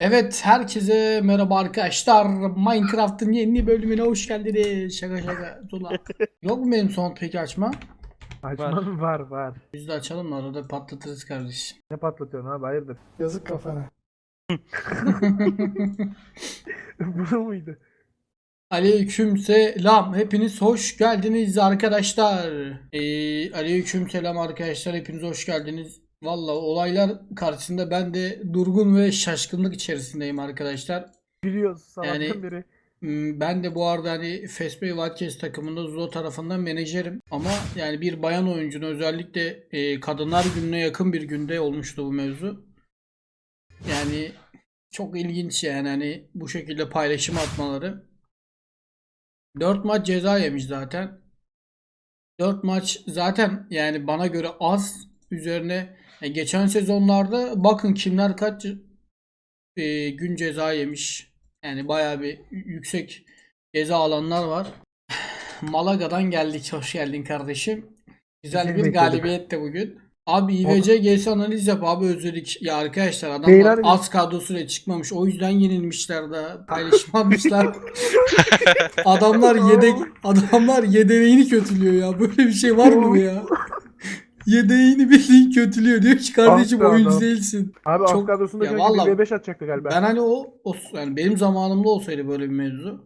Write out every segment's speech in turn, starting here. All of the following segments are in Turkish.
Evet herkese merhaba arkadaşlar. Minecraft'ın yeni bölümüne hoş geldiniz. Şaka şaka. Tula. Yok mu benim son peki açma? Açman var var. Biz de açalım da arada patlatırız kardeşim. Ne patlatıyorsun abi hayırdır? Yazık kafana. Bu muydu? Aleyküm selam. Hepiniz hoş geldiniz arkadaşlar. Ee, aleyküm selam arkadaşlar. Hepiniz hoş geldiniz. Valla olaylar karşısında ben de durgun ve şaşkınlık içerisindeyim arkadaşlar. Biliyoruz sabahtan Yani-. Hmm, Ben de bu arada hani Fesbey Watkins takımında Zulo tarafından menajerim. Ama yani bir bayan oyuncunun özellikle e, Kadınlar Günü'ne yakın bir günde olmuştu bu mevzu. Yani çok ilginç yani hani bu şekilde paylaşım atmaları. 4 maç ceza yemiş zaten. 4 maç zaten yani bana göre az üzerine e, geçen sezonlarda bakın kimler kaç e, gün ceza yemiş. Yani bayağı bir yüksek ceza alanlar var. Malaga'dan geldik. Hoş geldin kardeşim. Güzel bir galibiyet de bugün. Abi İVC GS analiz yap abi özledik. Ya arkadaşlar adamlar Beyler- az kadrosuyla çıkmamış. O yüzden yenilmişler de paylaşım almışlar. adamlar yedek adamlar yedeğini kötülüyor ya. Böyle bir şey var mı ya? Yedeğini bildiğin kötülüyor. Diyor ki kardeşim be oyuncu adam. değilsin. Abi Çok- kadrosunda Ya önce vallahi- 1v5 atacaktı galiba. Ben hani o, o yani benim zamanımda olsaydı böyle bir mevzu.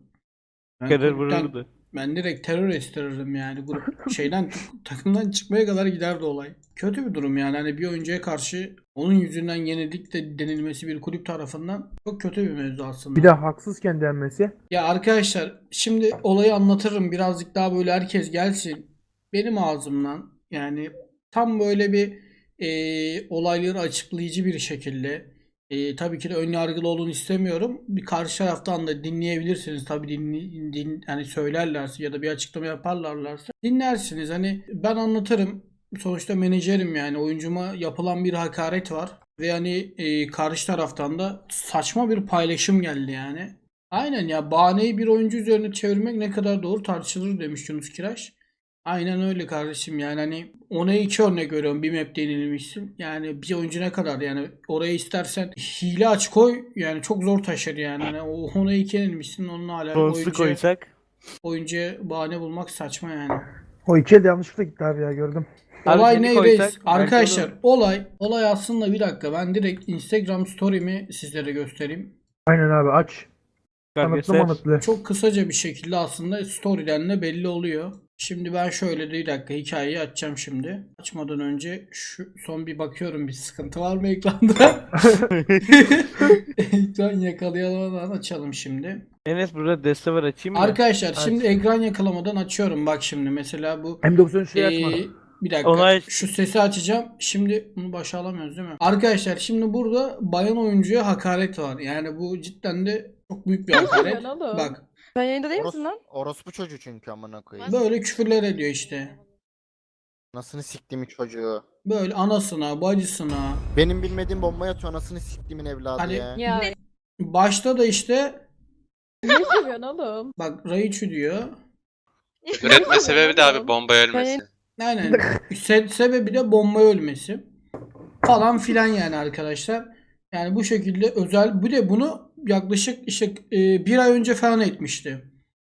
Ben, kadar kulüpten- vururdu. ben direkt terör estirirdim yani. Grup şeyden takımdan çıkmaya kadar giderdi olay. Kötü bir durum yani. Hani bir oyuncuya karşı onun yüzünden yenildik de denilmesi bir kulüp tarafından çok kötü bir mevzu aslında. Bir de haksızken denmesi. Ya arkadaşlar şimdi olayı anlatırım birazcık daha böyle herkes gelsin. Benim ağzımdan yani tam böyle bir e, olayları açıklayıcı bir şekilde e, tabii ki de ön yargılı olun istemiyorum. Bir karşı taraftan da dinleyebilirsiniz. Tabii dinli, din, hani söylerlerse ya da bir açıklama yaparlarsa dinlersiniz. Hani ben anlatırım. Sonuçta menajerim yani oyuncuma yapılan bir hakaret var ve hani e, karşı taraftan da saçma bir paylaşım geldi yani. Aynen ya bahaneyi bir oyuncu üzerine çevirmek ne kadar doğru tartışılır demiş Yunus Kiraş. Aynen öyle kardeşim yani hani ona iki örnek veriyorum bir map denilmişsin. Yani bir oyuncu ne kadar yani oraya istersen hile aç koy yani çok zor taşır yani. Hani o ona iki yenilmişsin onunla hala Sonsu oyuncuya, koysak. oyuncuya bahane bulmak saçma yani. O ikiye de yanlışlıkla gitti abi ya gördüm. Olay ne reis? Arkadaşlar olay olay aslında bir dakika ben direkt Instagram story'mi sizlere göstereyim. Aynen abi aç. Kanıtlı manıtlı. Çok kısaca bir şekilde aslında story'den de belli oluyor. Şimdi ben şöyle bir dakika hikayeyi açacağım şimdi. Açmadan önce şu son bir bakıyorum bir sıkıntı var mı ekranda? Ekran yakalayamadan açalım şimdi. Enes burada deste var açayım mı? Arkadaşlar Aç. şimdi ekran yakalamadan açıyorum. Bak şimdi mesela bu M93 şey ee, açma. bir dakika. Onu aç. Şu sesi açacağım. Şimdi bunu başa alamıyoruz değil mi? Arkadaşlar şimdi burada bayan oyuncuya hakaret var. Yani bu cidden de çok büyük bir hakaret. Bak Sen yayında değil misin Oros, lan? orospu çocuğu çünkü amına koyayım. böyle küfürler ediyor işte. Anasını siktiğimi çocuğu. Böyle anasına, bacısına. Benim bilmediğim bombayı atıyor anasını siktiğimin evladı Hani- ya. Ya Başta da işte ne seviyorsun oğlum? bak Raichu diyor. Üretme sebebi de abi bomba ölmesi. Aynen. Se- sebebi de bomba ölmesi. Falan filan yani arkadaşlar. Yani bu şekilde özel. Bu de bunu yaklaşık işte e, bir ay önce falan etmişti.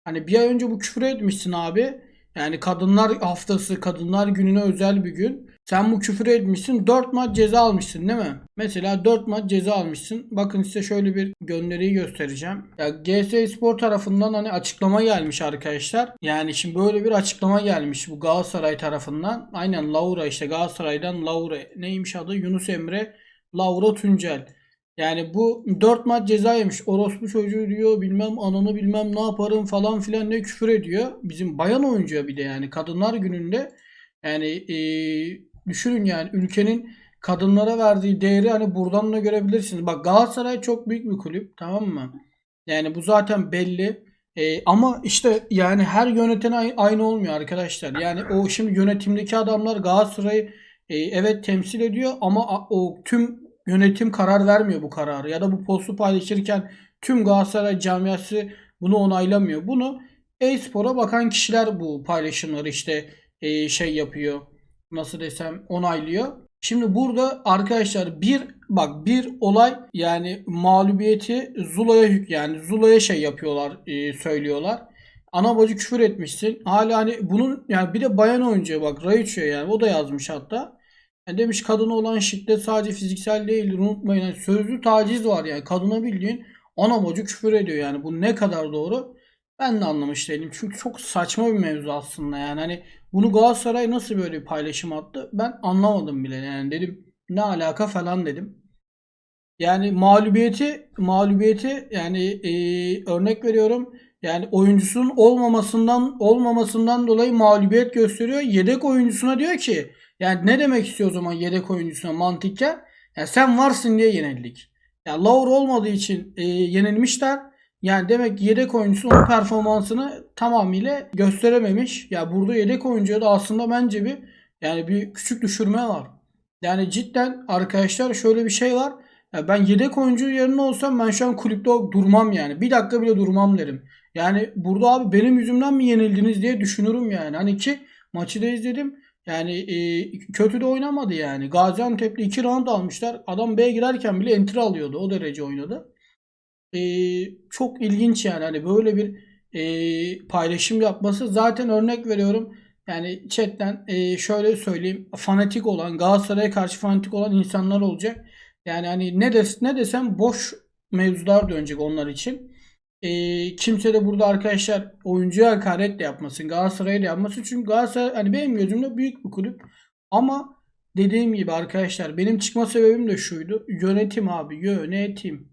Hani bir ay önce bu küfür etmişsin abi. Yani kadınlar haftası, kadınlar gününe özel bir gün. Sen bu küfür etmişsin. 4 maç ceza almışsın değil mi? Mesela 4 maç ceza almışsın. Bakın size şöyle bir gönderiyi göstereceğim. Ya GS Spor tarafından hani açıklama gelmiş arkadaşlar. Yani şimdi böyle bir açıklama gelmiş bu Galatasaray tarafından. Aynen Laura işte Galatasaray'dan Laura. Neymiş adı? Yunus Emre Laura Tuncel. Yani bu 4 maç ceza yemiş. Orospu çocuğu diyor bilmem ananı bilmem ne yaparım falan filan ne küfür ediyor. Bizim bayan oyuncuya bir de yani kadınlar gününde yani eee, düşünün yani ülkenin kadınlara verdiği değeri hani buradan da görebilirsiniz. Bak Galatasaray çok büyük bir kulüp tamam mı? Yani bu zaten belli. Eee, ama işte yani her yöneten ay- aynı olmuyor arkadaşlar. Yani o şimdi yönetimdeki adamlar Galatasaray'ı e, evet temsil ediyor ama o tüm yönetim karar vermiyor bu kararı ya da bu postu paylaşırken tüm Galatasaray camiası bunu onaylamıyor. Bunu e-spora bakan kişiler bu paylaşımları işte e, şey yapıyor. Nasıl desem onaylıyor. Şimdi burada arkadaşlar bir bak bir olay yani mağlubiyeti Zula'ya yük yani Zula'ya şey yapıyorlar e, söylüyorlar. Ana bacı küfür etmişsin. Hala hani bunun yani bir de bayan oyuncuya bak Raichu'ya yani o da yazmış hatta. Yani demiş kadına olan şiddet sadece fiziksel değildir unutmayın. Yani sözlü taciz var yani kadına bildiğin ana bacı küfür ediyor yani. Bu ne kadar doğru ben de anlamış değilim. Çünkü çok saçma bir mevzu aslında yani. Hani bunu Galatasaray nasıl böyle bir paylaşım attı ben anlamadım bile yani dedim ne alaka falan dedim. Yani mağlubiyeti mağlubiyeti yani e, örnek veriyorum yani oyuncusunun olmamasından olmamasından dolayı mağlubiyet gösteriyor. Yedek oyuncusuna diyor ki yani ne demek istiyor o zaman yedek oyuncusuna mantıken? Ya sen varsın diye yenildik. Ya Laur olmadığı için e, yenilmişler. Yani demek ki yedek oyuncusu onun performansını tamamıyla gösterememiş. Ya burada yedek oyuncuya da aslında bence bir yani bir küçük düşürme var. Yani cidden arkadaşlar şöyle bir şey var. Ya ben yedek oyuncu yerine olsam ben şu an kulüpte durmam yani. Bir dakika bile durmam derim. Yani burada abi benim yüzümden mi yenildiniz diye düşünürüm yani. Hani ki maçı da izledim. Yani e, kötü de oynamadı yani. Gaziantep'te 2 round almışlar. Adam B'ye girerken bile enter alıyordu. O derece oynadı. E, çok ilginç yani. Hani böyle bir e, paylaşım yapması. Zaten örnek veriyorum. Yani chatten e, şöyle söyleyeyim. Fanatik olan, Galatasaray'a karşı fanatik olan insanlar olacak. Yani hani ne des ne desem boş mevzular dönecek onlar için. E, kimse de burada arkadaşlar oyuncuya hakaret de yapmasın. Galatasaray'a da yapmasın. Çünkü Galatasaray hani benim gözümde büyük bir kulüp. Ama dediğim gibi arkadaşlar benim çıkma sebebim de şuydu. Yönetim abi yönetim.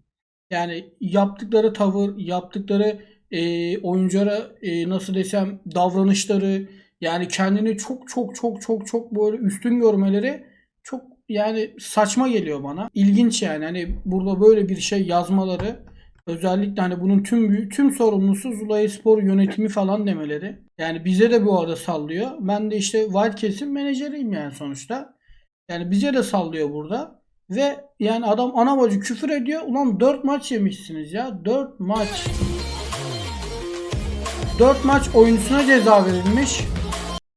Yani yaptıkları tavır, yaptıkları e, oyunculara e, nasıl desem davranışları yani kendini çok çok çok çok çok böyle üstün görmeleri çok yani saçma geliyor bana. İlginç yani hani burada böyle bir şey yazmaları özellikle hani bunun tüm tüm sorumlusu Zulay Spor yönetimi falan demeleri. Yani bize de bu arada sallıyor. Ben de işte Wildcats'in menajeriyim yani sonuçta. Yani bize de sallıyor burada. Ve yani adam ana bacı küfür ediyor. Ulan 4 maç yemişsiniz ya. 4 maç. 4 maç oyuncusuna ceza verilmiş.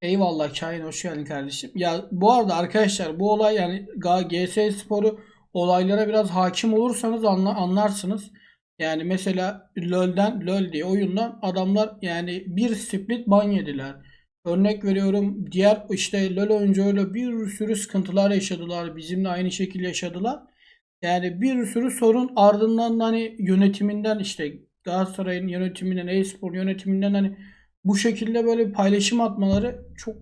Eyvallah Kain hoş geldin kardeşim. Ya bu arada arkadaşlar bu olay yani GS Spor'u olaylara biraz hakim olursanız anla, anlarsınız. Yani mesela LoL'den LoL diye oyundan adamlar yani bir split ban yediler. Örnek veriyorum diğer işte LoL oyuncularıyla bir sürü sıkıntılar yaşadılar. Bizimle aynı şekilde yaşadılar. Yani bir sürü sorun ardından hani yönetiminden işte Galatasaray'ın yönetiminden, e-spor yönetiminden hani bu şekilde böyle bir paylaşım atmaları çok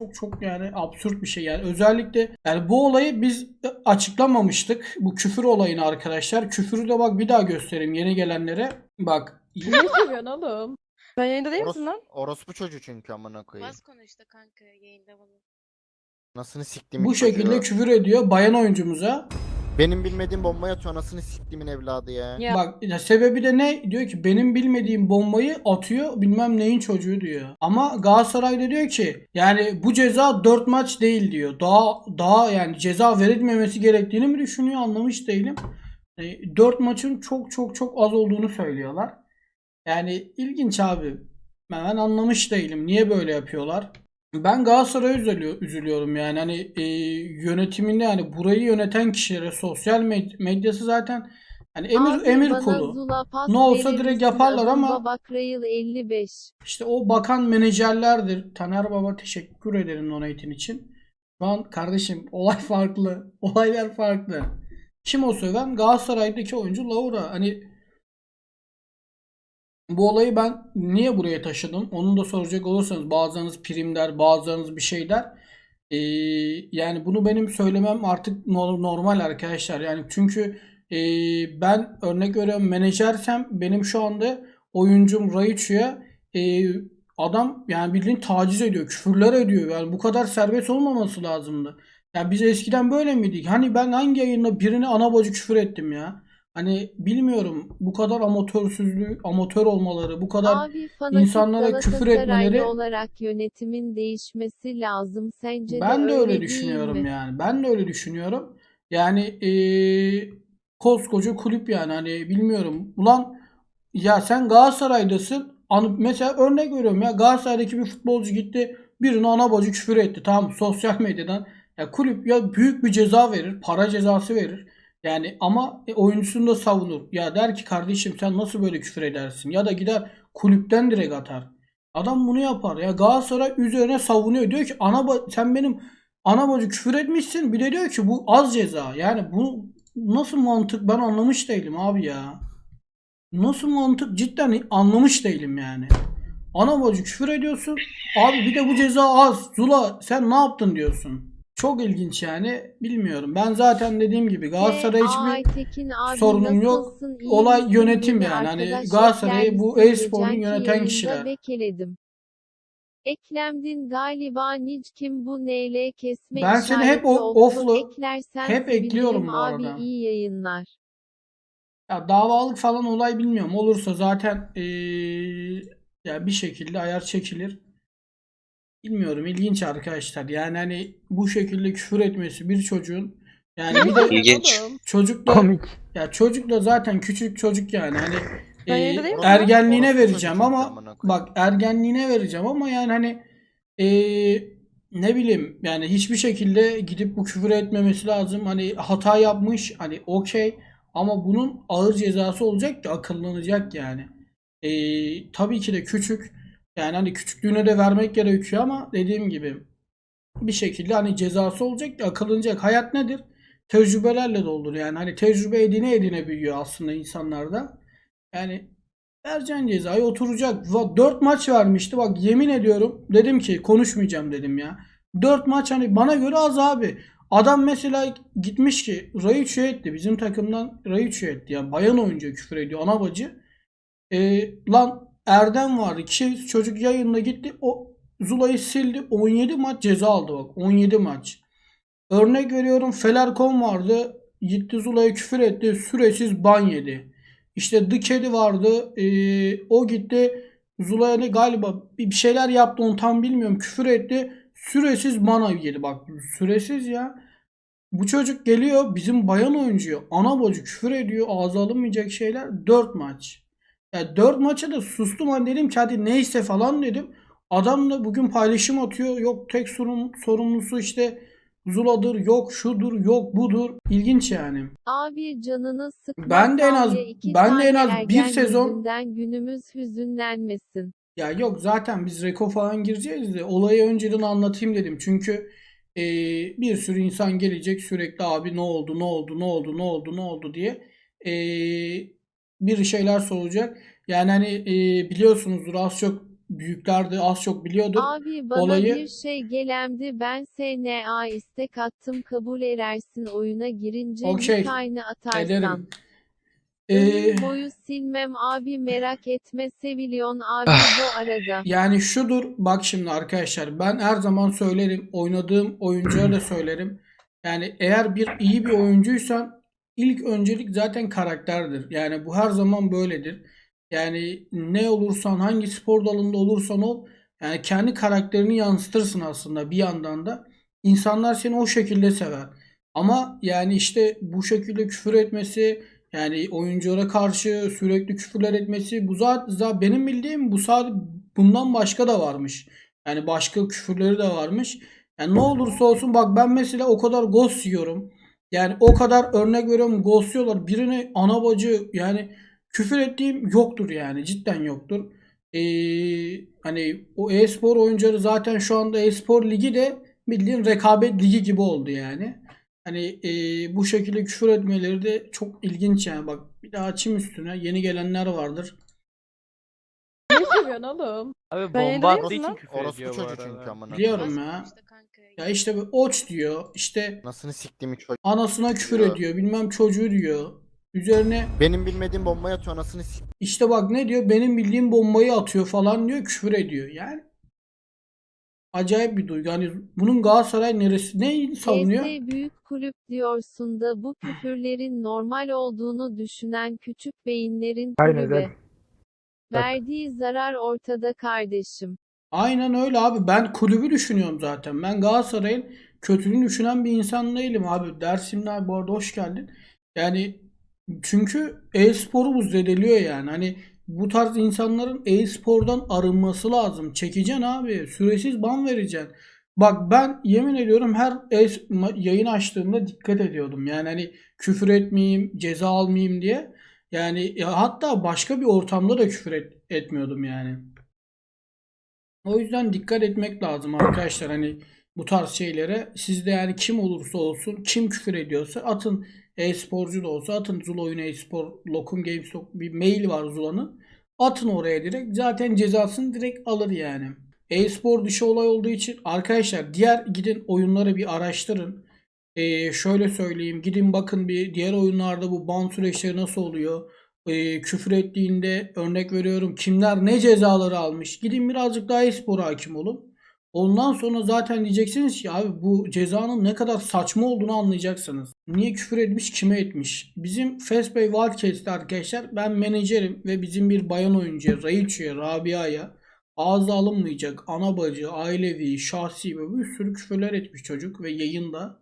çok çok yani absürt bir şey yani özellikle yani bu olayı biz açıklamamıştık bu küfür olayını arkadaşlar küfürü de bak bir daha göstereyim yeni gelenlere bak Ne seviyorsun oğlum? Sen yayında değil misin lan? orospu çocuğu çünkü amına koyayım. Bas konuştu kanka yayında bunu. Anasını siktimin bu çocuğu. şekilde küfür ediyor bayan oyuncumuza Benim bilmediğim bombaya atıyor anasını siktimin evladı ya. Ya. Bak ya sebebi de ne? Diyor ki benim bilmediğim bombayı atıyor bilmem neyin çocuğu diyor. Ama Galatasaray da diyor ki yani bu ceza 4 maç değil diyor. Daha daha yani ceza verilmemesi gerektiğini mi düşünüyor anlamış değilim. 4 maçın çok çok çok az olduğunu söylüyorlar. Yani ilginç abi. Ben anlamış değilim. Niye böyle yapıyorlar? Ben Galatasaray'a üzülüyor, üzülüyorum yani hani e, yönetiminde yani burayı yöneten kişilere sosyal med- medyası zaten hani emir Abi emir bana kulu. Zula pas Ne olsa verir direkt misin? yaparlar ama- Baba Krail 55. İşte o bakan menajerlerdir. Taner Baba teşekkür ederim donate'in için. Şu an kardeşim olay farklı. Olaylar farklı. Kim o söven? Galatasaray'daki oyuncu Laura. Hani bu olayı ben niye buraya taşıdım? Onu da soracak olursanız bazılarınız prim der, bazılarınız bir şey der. Ee, yani bunu benim söylemem artık no- normal arkadaşlar. Yani çünkü e, ben örnek veriyorum menajersem benim şu anda oyuncum Raichu'ya e, adam yani bildiğin taciz ediyor, küfürler ediyor. Yani bu kadar serbest olmaması lazımdı. Yani biz eskiden böyle miydik? Hani ben hangi yayında birine ana bacı küfür ettim ya? Hani bilmiyorum bu kadar amatörsüzlüğü, amatör olmaları, bu kadar Abi fanatik insanlara küfür Galatasaraylı etmeleri- olarak yönetimin değişmesi lazım. Sence Ben de öyle değil düşünüyorum mi? yani. Ben de öyle düşünüyorum. Yani eee, koskoca kulüp yani hani bilmiyorum. Ulan ya sen Galatasaray'dasın. Mesela örnek veriyorum ya Galatasaray'daki bir futbolcu gitti birine ana bacı küfür etti. Tamam sosyal medyadan. Ya kulüp ya büyük bir ceza verir. Para cezası verir. Yani ama e, oyuncusunu da savunur. Ya der ki kardeşim sen nasıl böyle küfür edersin? Ya da gider kulüpten direkt atar. Adam bunu yapar. Ya Galatasaray üzerine savunuyor. Diyor ki ana sen benim ana bacı küfür etmişsin. Bir de diyor ki bu az ceza. Yani bu nasıl mantık ben anlamış değilim abi ya. Nasıl mantık cidden anlamış değilim yani. Ana bacı küfür ediyorsun. Abi bir de bu ceza az. Zula sen ne yaptın diyorsun. Çok ilginç yani. Bilmiyorum. Ben zaten dediğim gibi Galatasaray hiçbir abi sorunum yok. Olay yönetim yani. Hani Galatasaray'ı bu Geçenki yöneten kişiler. Bekledim. Eklemdin galiba Nic kim bu neyle kesme Ben seni hep o- off'lu- hep ekliyorum bu abi arada. iyi yayınlar. Ya davalık falan olay bilmiyorum. Olursa zaten eee, ya bir şekilde ayar çekilir. Bilmiyorum ilginç arkadaşlar. Yani hani bu şekilde küfür etmesi bir çocuğun yani bir de İlginç. çocuk da Komik. ya çocuk da zaten küçük çocuk yani hani Ben miyim? ergenliğine Orospu vereceğim ama amına koyayım. bak ergenliğine vereceğim ama yani hani eee, ne bileyim yani hiçbir şekilde gidip bu küfür etmemesi lazım. Hani hata yapmış hani okey ama bunun ağır cezası olacak ki akıllanacak yani. Eee, tabii ki de küçük yani hani küçüklüğüne de vermek gerekiyor ama dediğim gibi bir şekilde hani cezası olacak ki akıllanacak. Hayat nedir? Tecrübelerle doldur yani hani tecrübe edine edine büyüyor aslında insanlarda. Yani Ercan cezayı oturacak. 4 maç vermişti. Bak yemin ediyorum dedim ki konuşmayacağım dedim ya. 4 maç hani bana göre az abi. Adam mesela gitmiş ki Raiço etti. Bizim takımdan Raiço etti. Yani bayan oyuncu küfür ediyor. Ana bacı. Ee, lan Erdem vardı. Kişi çocuk yayında gitti. O Zula'yı sildi. 17 maç ceza aldı bak. 17 maç. Örnek veriyorum Felerkon vardı. Gitti Zula'ya küfür etti. Süresiz ban yedi. İşte The Kedi vardı. Ee, o gitti. Zula'ya galiba bir şeyler yaptı onu tam bilmiyorum. Küfür etti. Süresiz bana yedi. Bak süresiz ya. Bu çocuk geliyor bizim bayan oyuncuya ana bacı küfür ediyor. Ağza alınmayacak şeyler. 4 maç. Ya 4 maça da sustum hani dedim ki hadi neyse falan dedim. Adam da bugün paylaşım atıyor. Yok tek sorun, sorumlusu işte Zula'dır. Yok şudur. Yok budur. İlginç yani. Abi canını sıkma. Ben de en az- ben de en az bir sezon- günümüz hüzünlenmesin. Ya yok zaten biz Reko falan gireceğiz de olayı önceden anlatayım dedim. Çünkü e, bir sürü insan gelecek sürekli abi ne oldu ne oldu ne oldu ne oldu ne oldu diye e, bir şeyler soracak. Yani hani e, biliyorsunuzdur az çok büyükler de az çok biliyordur. Abi bana Olayı- bir şey gelemdi ben SNA istek attım kabul edersin oyuna girince Okey, aynı atarsan. Ederim. E, Ömür boyu silmem abi merak etme Sevilyon abi bu arada. Yani şudur bak şimdi arkadaşlar ben her zaman söylerim oynadığım oyuncuya da söylerim. Yani eğer bir iyi bir oyuncuysan ilk öncelik zaten karakterdir. Yani bu her zaman böyledir. Yani ne olursan hangi spor dalında olursan ol yani kendi karakterini yansıtırsın aslında bir yandan da. İnsanlar seni o şekilde sever. Ama yani işte bu şekilde küfür etmesi yani oyunculara karşı sürekli küfürler etmesi bu zaten benim bildiğim bu sadece bundan başka da varmış. Yani başka küfürleri de varmış. Yani ne olursa olsun bak ben mesela o kadar ghost yiyorum. Yani o kadar örnek veriyorum ghost yiyorlar. Birine ana bacı yani küfür ettiğim yoktur yani cidden yoktur. Ee, hani o e-spor oyuncuları zaten şu anda e-spor ligi de bildiğin rekabet ligi gibi oldu yani. Hani e, bu şekilde küfür etmeleri de çok ilginç yani. Bak bir daha açayım üstüne. Yeni gelenler vardır. Ne seviyorsun oğlum? Abi Ben bomba attığı için küfür ediyor bu çocuğu arada. çünkü amına. Biliyorum ya. Kanka. Ya işte bir oç diyor. işte Nasıl siktiğimi çocuk. anasına küfür Diyor. ediyor. Bilmem çocuğu diyor. Üzerine Benim bilmediğim bombayı atıyor anasını sik. işte bak ne diyor? Benim bildiğim bombayı atıyor falan diyor. Küfür ediyor. Yani acayip bir duygu. Hani bunun Galatasaray neresi? Ne savunuyor? ES büyük kulüp diyorsun da bu küfürlerin normal olduğunu düşünen küçük beyinlerin Aynen kulübe. öyle. Verdiği zarar ortada kardeşim. Aynen öyle abi. Ben kulübü düşünüyorum zaten. Ben Galatasaray'ın kötülüğünü düşünen bir insan değilim abi. Dersimli abi bu arada hoş geldin. Yani çünkü e-sporumuz zedeliyor yani. Hani bu tarz insanların e-spordan arınması lazım. Çekeceksin abi. Süresiz ban vereceksin. Bak ben yemin ediyorum her yayın açtığımda dikkat ediyordum. Yani hani küfür etmeyeyim, ceza almayayım diye. Yani ya hatta başka bir ortamda da küfür et- etmiyordum yani. O yüzden dikkat etmek lazım arkadaşlar hani bu tarz şeylere. Siz de yani kim olursa olsun, kim küfür ediyorsa atın e-sporcu da olsa atın Zula Oyun e-spor, Lokum Games bir mail var Zula'nın. Atın oraya direkt. Zaten cezasını direkt alır yani. E-spor dışı olay olduğu için arkadaşlar diğer gidin oyunları bir araştırın. Ee, şöyle söyleyeyim. Gidin bakın bir diğer oyunlarda bu ban süreçleri nasıl oluyor. Ee, küfür ettiğinde örnek veriyorum kimler ne cezaları almış. Gidin birazcık daha e-spora hakim olun. Ondan sonra zaten diyeceksiniz ki abi bu cezanın ne kadar saçma olduğunu anlayacaksınız. Niye küfür etmiş, kime etmiş? Bizim Fastbay Wildcats'te arkadaşlar ben menajerim ve bizim bir bayan oyuncuya, Raichu'ya, Rabia'ya ağza alınmayacak ana bacı, ailevi, şahsi ve bir sürü küfürler etmiş çocuk ve yayında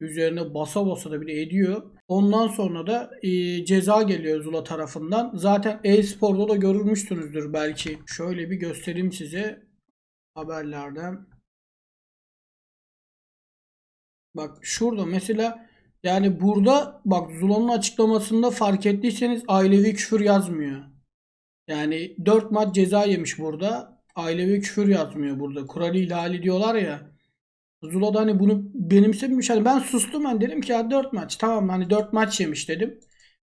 üzerine basa basa da bile ediyor. Ondan sonra da e, ceza geliyor Zula tarafından. Zaten e-sporda da görülmüşsünüzdür belki. Şöyle bir göstereyim size haberlerden. Bak şurada mesela yani burada bak Zula'nın açıklamasında fark ettiyseniz ailevi küfür yazmıyor. Yani 4 maç ceza yemiş burada. Ailevi küfür yazmıyor burada. Kural ihlali diyorlar ya. Zula da hani bunu benimsemiş. Hani ben sustum ben dedim ki ya 4 maç tamam hani 4 maç yemiş dedim.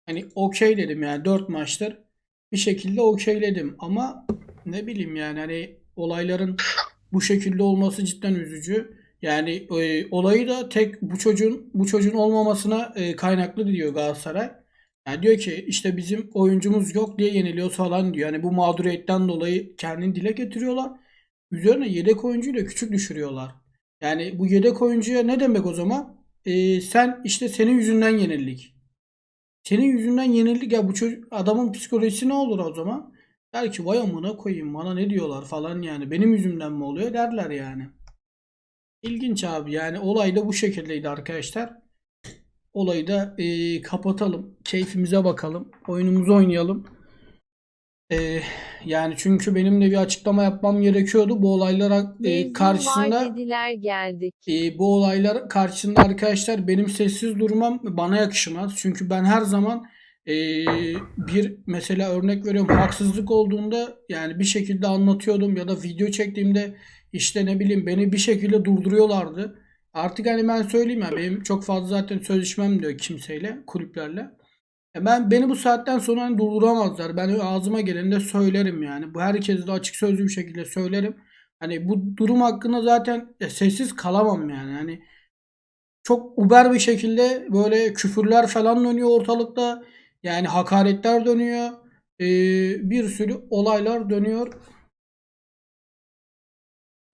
Hani okey dedim yani 4 maçtır. Bir şekilde okeyledim ama ne bileyim yani hani olayların bu şekilde olması cidden üzücü. Yani e, olayı da tek bu çocuğun bu çocuğun olmamasına e, kaynaklı diyor Galatasaray. Yani diyor ki işte bizim oyuncumuz yok diye yeniliyoruz falan diyor. Yani bu mağduriyetten dolayı kendini dile getiriyorlar. Üzerine yedek oyuncuyu da küçük düşürüyorlar. Yani bu yedek oyuncuya ne demek o zaman? E, sen işte senin yüzünden yenildik. Senin yüzünden yenildik ya bu çocuk adamın psikolojisi ne olur o zaman? Der ki vay amına koyayım bana ne diyorlar falan yani. Benim yüzümden mi oluyor derler yani. İlginç abi yani olay da bu şekildeydi arkadaşlar. Olayı da e, kapatalım. Keyfimize bakalım. Oyunumuzu oynayalım. E, yani çünkü benim de bir açıklama yapmam gerekiyordu. Bu olaylara e, karşısında dediler geldik. e, bu olaylar karşısında arkadaşlar benim sessiz durmam bana yakışmaz. Çünkü ben her zaman e, bir mesela örnek veriyorum haksızlık olduğunda yani bir şekilde anlatıyordum ya da video çektiğimde işte ne bileyim beni bir şekilde durduruyorlardı. Artık hani ben söyleyeyim ya benim çok fazla zaten sözleşmem diyor kimseyle kulüplerle. Ben beni bu saatten sonra hani durduramazlar. Ben ağzıma geleni söylerim yani. Bu herkese de açık sözlü bir şekilde söylerim. Hani bu durum hakkında zaten e, sessiz kalamam yani. Hani çok uber bir şekilde böyle küfürler falan dönüyor ortalıkta. Yani hakaretler dönüyor. Ee, bir sürü olaylar dönüyor.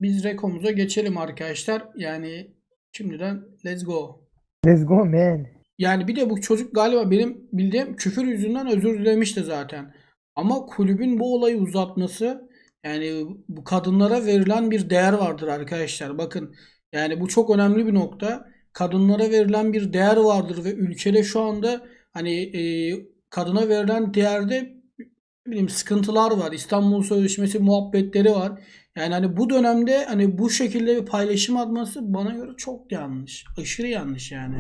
Biz rekomuza geçelim arkadaşlar. Yani şimdiden let's go. Let's go man. Yani bir de bu çocuk galiba benim bildiğim küfür yüzünden özür dilemişti zaten. Ama kulübün bu olayı uzatması yani bu kadınlara verilen bir değer vardır arkadaşlar. Bakın yani bu çok önemli bir nokta. Kadınlara verilen bir değer vardır ve ülkede şu anda hani e, kadına verilen değerde bileyim sıkıntılar var. İstanbul Sözleşmesi muhabbetleri var. Yani hani bu dönemde hani bu şekilde bir paylaşım atması bana göre çok yanlış. Aşırı yanlış yani.